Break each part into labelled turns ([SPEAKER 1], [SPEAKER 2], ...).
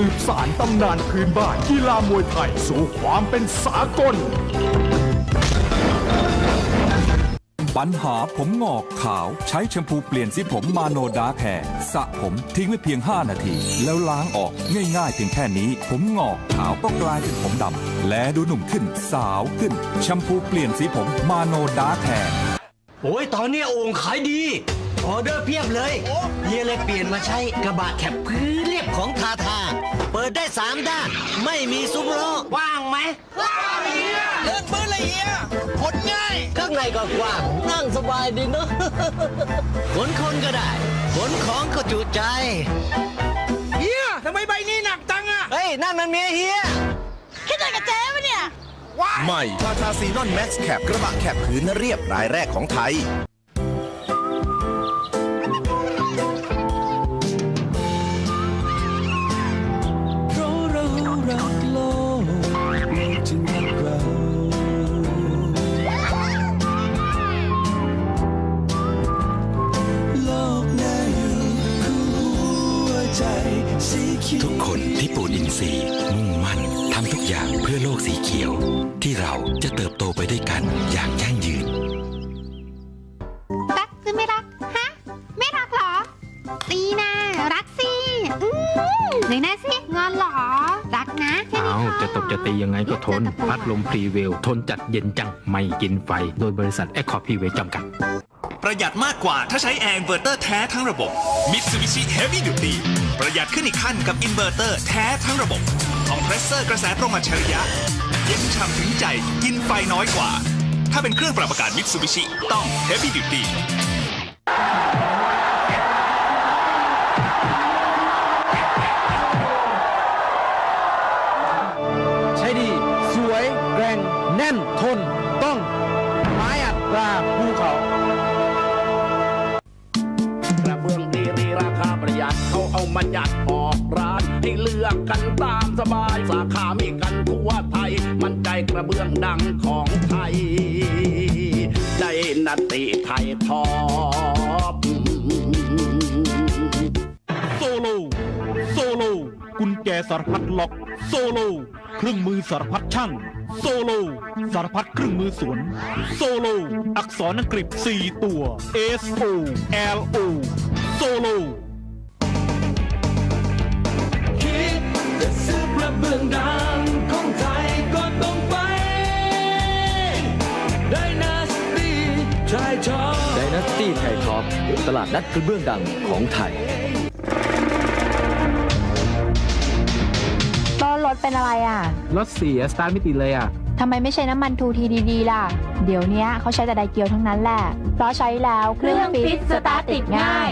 [SPEAKER 1] สืบสารตำนานพื้นบ้านกีฬามวยไทย สู่ความเป็นสากล
[SPEAKER 2] ปัญหาผมงอกขาว ใช้แชมพูเปลี่ยนสีผมมาโนดาร์คแคร์สระผมทิ้งไว้เพียง 5 นาที แล้วล้างออกง่ายๆเพียงแค่นี้ ผมงอกขาวก็กลายเป็นผมดำและดูหนุ่มขึ้นสาวขึ้นแชมพูเปลี่ยนสีผมมาโนดาร์คแคร์
[SPEAKER 3] โอ้ยตอนนี้โอ่งขายดี ออเดอร์เพียบเลยเฮียเลยเปลี่ยนมาใช้กระบะแคบพื้นเรียบของทาทา เปิดได้สามด้าน ไม่มีซุ้มล้อว่างไหม
[SPEAKER 4] เลื่อนปืนเลยเฮียขนง่าย
[SPEAKER 3] ข้างในก็กว้างนั่งสบายดีเนอะขนคนก็ได้ขนของก็จุใจ
[SPEAKER 4] เฮียทำไมใบนี้หนักจังอะ
[SPEAKER 3] เฮ้ยนั่นมันเมียเฮีย
[SPEAKER 5] คิดอะไรกับเจ๊ปะเนี่ย
[SPEAKER 6] ใหม่ทาทาซีนอนแม็กซ์แคปกระบะแคปพื้นเรียบรายแรกของไทย
[SPEAKER 7] ทุกคนที่ปลูกอินทรีย์ มุ่งมั่นทำทุกอย่างเพื่อโลกสีเขียว ที่เราจะเติบโตไปด้วยกันอย่างยั่งยืน
[SPEAKER 5] รักหรือไม่รัก ฮะ ไม่รักเหรอตีนะ รักสิอืมไหนนะสิงอนเหรอ รักนะแค่นี้
[SPEAKER 8] เอา
[SPEAKER 5] พอ
[SPEAKER 8] จะตบจะตียังไงก็ทน
[SPEAKER 5] จะตะปู
[SPEAKER 8] พัดลมพรีเวล ทนจัดเย็นจัง ไม่กินไฟ โดยบริษัทแอคคอร์พรีเวลจำกัด
[SPEAKER 9] ประหยัดมากกว่าถ้าใช้แอร์อินเวอร์เตอร์แท้ทั้งระบบ Mitsubishi Heavy Duty ประหยัดขึ้นอีกขั้นกับอินเวอร์เตอร์แท้ทั้งระบบคอมเพรสเซอร์กระแสตรงอัจฉริยะ เย็นฉ่ำถึงใจกินไฟน้อยกว่า ถ้าเป็นเครื่องปรับอากาศ Mitsubishi ต้อง Heavy Duty
[SPEAKER 4] ใช้ดี สวย แรง แน่นทน เขา
[SPEAKER 10] เอามาจัดออกร้าน ให้เลือกกันตามสบายสาขามีกันทั่วไทย มันใจกระเบื้องดังของไทยได้นัตติไทยทอป
[SPEAKER 1] โซโล โซโล กุญแจสารพัดล็อก โซโล เครื่องมือสารพัดช่างโซโล สารพัดเครื่องมือสวน โซโล อักษรอังกฤษ 4 ตัว S O L O โซโล
[SPEAKER 11] เบื้องดังของไทยก็ต้องไปได้นาสตีชายชอบ
[SPEAKER 4] ไดนาสตี้ไทยท็อปตลาดนัดกระเบื้องดังของไทย
[SPEAKER 5] ล้อรถเป็นอะไรอะ
[SPEAKER 8] รถเสียสตาร์ทไม่ติดเลยอะ
[SPEAKER 5] ทำไมไม่ใช้น้ำมันทูทีดีๆล่ะ เดี๋ยวเนี้ยเขาใช้แต่ไดเกียวทั้งนั้นแหละ เพราะใช้แล้วเครื่องฟิตสตาร์ทติดง่า
[SPEAKER 11] ย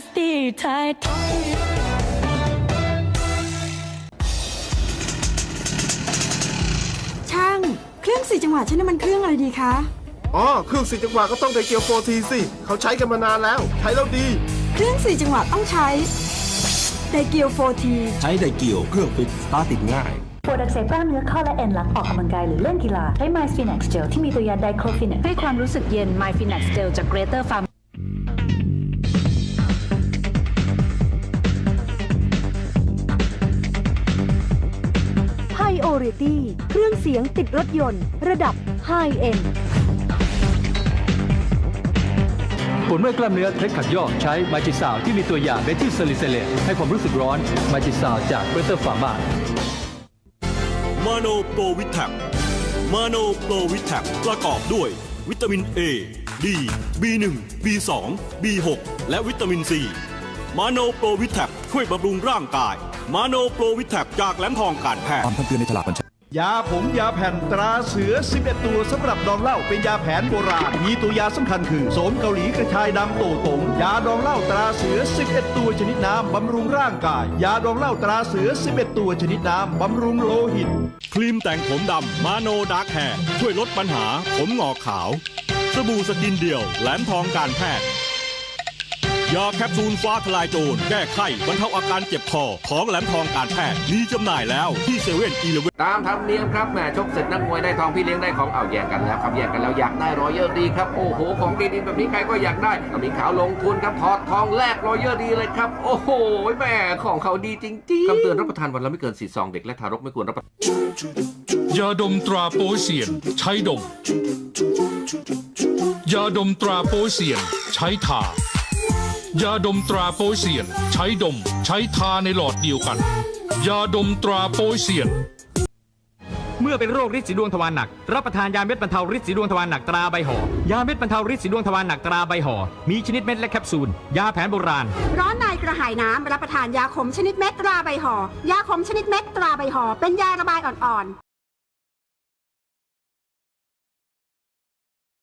[SPEAKER 11] Dynasty ไทยทอย
[SPEAKER 12] ช่าง เครื่องสี่จังหวะใช้น้ำมันเครื่องอะไรดีคะ
[SPEAKER 6] อ๋อเครื่องสี่จังหวะก็ต้องไดเกียวโฟทีสิ เขาใช้กันมานานแล้ว ใช้แล้วดี
[SPEAKER 12] เครื่องสี่จังหวะต้องใช้ไดเกียวโฟที
[SPEAKER 6] ใช้ไดเกียวเครื่องฟิตสตาร์ทติดง่าย
[SPEAKER 5] ปวดอักเสบกล้ามเนื้อข้อและเอ็นหลังออกกำลังกายหรือเล่นกีฬาใช้ m y s p h n a x Gel ที่มีตัวยาไดโครฟินให้ความรู้สึกเย็น m y s p h n a x Gel จาก Greater Farm
[SPEAKER 12] ไฮโอเรตี้เครื่องเสียงติดรถยนต์ ระดับไฮเอ็น
[SPEAKER 4] ปวดเมื่อยกล้ามเนื้อเคล็ดขัดยอกใช้มาจิซาวที่มีตัวอย่างเบทิลซาลิเซเลตให้ความรู้สึกร้อนมาจิซาวจากเบเตอร์ฟาร์มา
[SPEAKER 9] มาโนโปรวิทแทมาโนโปรวิทแทประกอบด้วย วิตามิน A D B1 B2 B6 และวิตามิน C มาโนโปรวิทแทช่วยบำรุงร่างกาย มาโนโปรวิทแทจากแหลมทองการแพทย์
[SPEAKER 2] ความคำเตือนในฉลากบัญชี
[SPEAKER 13] ยาผมยาแผ่นตราเสือ 11 ตัวสำหรับดองเหล้าเป็นยาแผนโบราณ มีตัวยาสำคัญคือ โสมเกาหลีกระชายดำโตตงยาดองเหล้าตราเสือ 11 ตัวชนิดน้ำบำรุงร่างกาย ยาดองเหล้าตราเสือ 11 ตัวชนิดน้ำบำรุงโลหิต
[SPEAKER 14] ครีมแต่งผมดำมาโนดาร์คแฮร์ช่วยลดปัญหาผมงอกขาว สบู่สกินเดียวแหลมทองการแพทย์ ยาแคปซูลฟ้าทลายโจรแก้ไข้บรรเทาอาการเจ็บคอของแหลมทองการแพทย์มีจำหน่ายแล้วที่เซเว่นอีเลฟเว่น
[SPEAKER 15] ตามธรรมเนียมครับแหมชกเสร็จนักมวยได้ทองพี่เลี้ยงได้ของเอาแยกกันแล้วครับแยกกันแล้วอยากได้รอยเยอร์ดีครับโอ้โหของดีๆแบบนี้ใครก็อยากได้ก็มีขาวลงทุนครับถอดทองแลกรอยเยอร์ดีเลยครับ โอ้โหแหมของเขาดีจริงๆคำเตือนรับประทานวันละไม่เกิน4ซองเด็กและทารกไม่ควรรับประทาน
[SPEAKER 16] ยาดมตราโปยเซียนใช้ดมยาดมตราโปยเซียนใช้ทา ยาดมตราโปยเซียน ใช้ดม ใช้ทาในหลอดเดียวกัน ยาดมตราโปยเซียน
[SPEAKER 8] เมื่อเป็นโรคฤทธิ์สีดวงทวารหนัก รับประทานยาเม็ดบรรเทาฤทธิ์สีดวงทวารหนักตราใบห่อยาเม็ดบรรเทาฤทธิ์สีดวงทวารหนักตราใบห่อมีชนิดเม็ดและแคปซูล ยาแผนโบราณ
[SPEAKER 17] ร้อนในกระหายน้ำรับประทานยาขมชนิดเม็ดตราใบห่อยาขมชนิดเม็ดตราใบห่อเป็นยาระบายอ่อนๆ